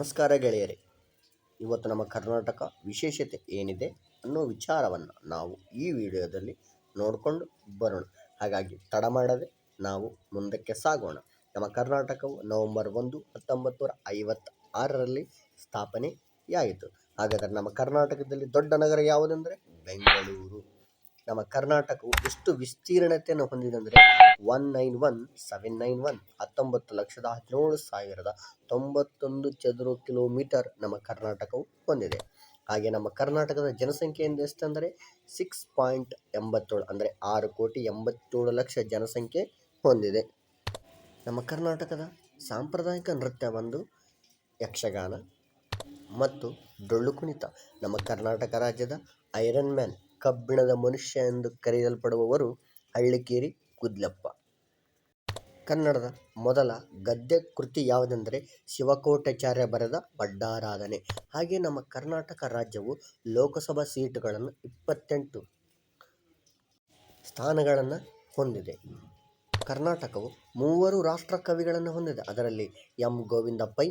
ನಮಸ್ಕಾರ ಗೆಳೆಯರೇ. ಇವತ್ತು ನಮ್ಮ ಕರ್ನಾಟಕ ವಿಶೇಷತೆ ಏನಿದೆ ಅನ್ನೋ ವಿಚಾರವನ್ನು ನಾವು ಈ ವಿಡಿಯೋದಲ್ಲಿ ನೋಡಿಕೊಂಡು ಬರೋಣ. ಹಾಗಾಗಿ ತಡ ಮಾಡದೆ ನಾವು ಮುಂದಕ್ಕೆ ಸಾಗೋಣ. ನಮ್ಮ ಕರ್ನಾಟಕವು ನವೆಂಬರ್ ಒಂದು, ಹತ್ತೊಂಬತ್ತು ನೂರ ಐವತ್ತಾರರಲ್ಲಿ ಸ್ಥಾಪನೆಯಾಯಿತು. ಹಾಗಾದರೆ ನಮ್ಮ ಕರ್ನಾಟಕದಲ್ಲಿ ದೊಡ್ಡ ನಗರ ಯಾವುದೆಂದರೆ? ಬೆಂಗಳೂರು. ನಮ್ಮ ಕರ್ನಾಟಕವು ಎಷ್ಟು ವಿಸ್ತೀರ್ಣತೆಯನ್ನು ಹೊಂದಿದೆ ಅಂದರೆ one nine one seven nine one ಹತ್ತೊಂಬತ್ತು ಲಕ್ಷದ ಹದಿನೇಳು ಸಾವಿರದ ತೊಂಬತ್ತೊಂದು ಚದುರ ಕಿಲೋಮೀಟರ್ ನಮ್ಮ ಕರ್ನಾಟಕವು ಹೊಂದಿದೆ. ಹಾಗೆ ನಮ್ಮ ಕರ್ನಾಟಕದ ಜನಸಂಖ್ಯೆಯಿಂದ ಎಷ್ಟಂದರೆ? ಸಿಕ್ಸ್ ಪಾಯಿಂಟ್ ಎಂಬತ್ತೇಳು, ಅಂದರೆ ಆರು ಕೋಟಿ ಎಂಬತ್ತೇಳು ಲಕ್ಷ ಜನಸಂಖ್ಯೆ ಹೊಂದಿದೆ. ನಮ್ಮ ಕರ್ನಾಟಕದ ಸಾಂಪ್ರದಾಯಿಕ ನೃತ್ಯ ಒಂದು ಯಕ್ಷಗಾನ ಮತ್ತು ಡೊಳ್ಳು ಕುಣಿತ. ನಮ್ಮ ಕರ್ನಾಟಕ ರಾಜ್ಯದ ಐರನ್ ಮ್ಯಾನ್ ಕಬ್ಬಿಣದ ಮನುಷ್ಯ ಎಂದು ಕರೆಯಲ್ಪಡುವವರು ಹಳ್ಳಿಕೇರಿ ಗುದ್ಲಪ್ಪ ಕನ್ನಡದ ಮೊದಲ ಗದ್ಯ ಕೃತಿ ಯಾವುದೆಂದರೆ ಶಿವಕೋಟಾಚಾರ್ಯ ಬರೆದ ಬಡ್ಡಾರಾಧನೆ ಹಾಗೆ ನಮ್ಮ ಕರ್ನಾಟಕ ರಾಜ್ಯವು ಲೋಕಸಭಾ ಸೀಟುಗಳನ್ನು ಇಪ್ಪತ್ತೆಂಟು ಸ್ಥಾನಗಳನ್ನು ಹೊಂದಿದೆ. ಕರ್ನಾಟಕವು ಮೂವರು ರಾಷ್ಟ್ರ ಕವಿಗಳನ್ನು ಹೊಂದಿದೆ. ಅದರಲ್ಲಿ ಎಂ ಗೋವಿಂದ ಪೈ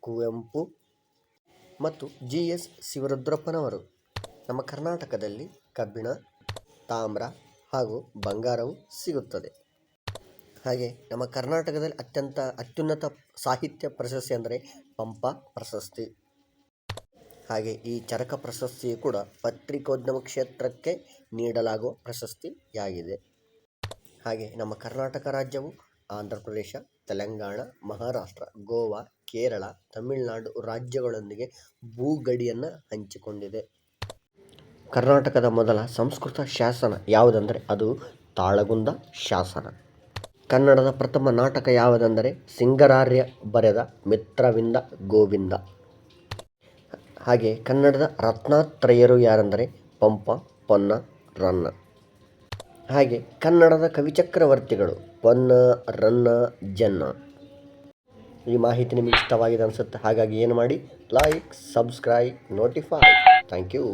ಕುವೆಂಪು ಮತ್ತು ಜಿ ಎಸ್ ಶಿವರುದ್ರಪ್ಪನವರು. ನಮ್ಮ ಕರ್ನಾಟಕದಲ್ಲಿ ಕಬ್ಬಿಣ, ತಾಮ್ರ ಹಾಗೂ ಬಂಗಾರವು ಸಿಗುತ್ತದೆ. ಹಾಗೆ ನಮ್ಮ ಕರ್ನಾಟಕದಲ್ಲಿ ಅತ್ಯಂತ ಅತ್ಯುನ್ನತ ಸಾಹಿತ್ಯ ಪ್ರಶಸ್ತಿ ಅಂದರೆ ಪಂಪ ಪ್ರಶಸ್ತಿ. ಹಾಗೆ ಈ ಚರಕ ಪ್ರಶಸ್ತಿಯು ಕೂಡ ಪತ್ರಿಕೋದ್ಯಮ ಕ್ಷೇತ್ರಕ್ಕೆ ನೀಡಲಾಗುವ ಪ್ರಶಸ್ತಿಯಾಗಿದೆ. ಹಾಗೆ ನಮ್ಮ ಕರ್ನಾಟಕ ರಾಜ್ಯವು ಆಂಧ್ರ ಪ್ರದೇಶ, ತೆಲಂಗಾಣ, ಮಹಾರಾಷ್ಟ್ರ, ಗೋವಾ, ಕೇರಳ, ತಮಿಳುನಾಡು ರಾಜ್ಯಗಳೊಂದಿಗೆ ಭೂಗಡಿಯನ್ನು ಹಂಚಿಕೊಂಡಿದೆ. ಕರ್ನಾಟಕದ ಮೊದಲ ಸಂಸ್ಕೃತ ಶಾಸನ ಯಾವುದೆಂದರೆ ಅದು ತಾಳಗುಂದ ಶಾಸನ. ಕನ್ನಡದ ಪ್ರಥಮ ನಾಟಕ ಯಾವುದೆಂದರೆ ಸಿಂಗರಾರ್ಯ ಬರೆದ ಮಿತ್ರವಿಂದ ಗೋವಿಂದ. ಹಾಗೆ ಕನ್ನಡದ ರತ್ನಾತ್ರಯರು ಯಾರೆಂದರೆ ಪಂಪ, ಪೊನ್ನ, ರನ್ನ. ಹಾಗೆ ಕನ್ನಡದ ಕವಿಚಕ್ರವರ್ತಿಗಳು ಪೊನ್ನ, ರನ್ನ, ಜನ್ನ. ಈ ಮಾಹಿತಿ ನಿಮಗೆ ಇಷ್ಟವಾಗಿದೆ ಅನಿಸುತ್ತೆ, ಹಾಗಾಗಿ ಏನು ಮಾಡಿ like subscribe notify thank you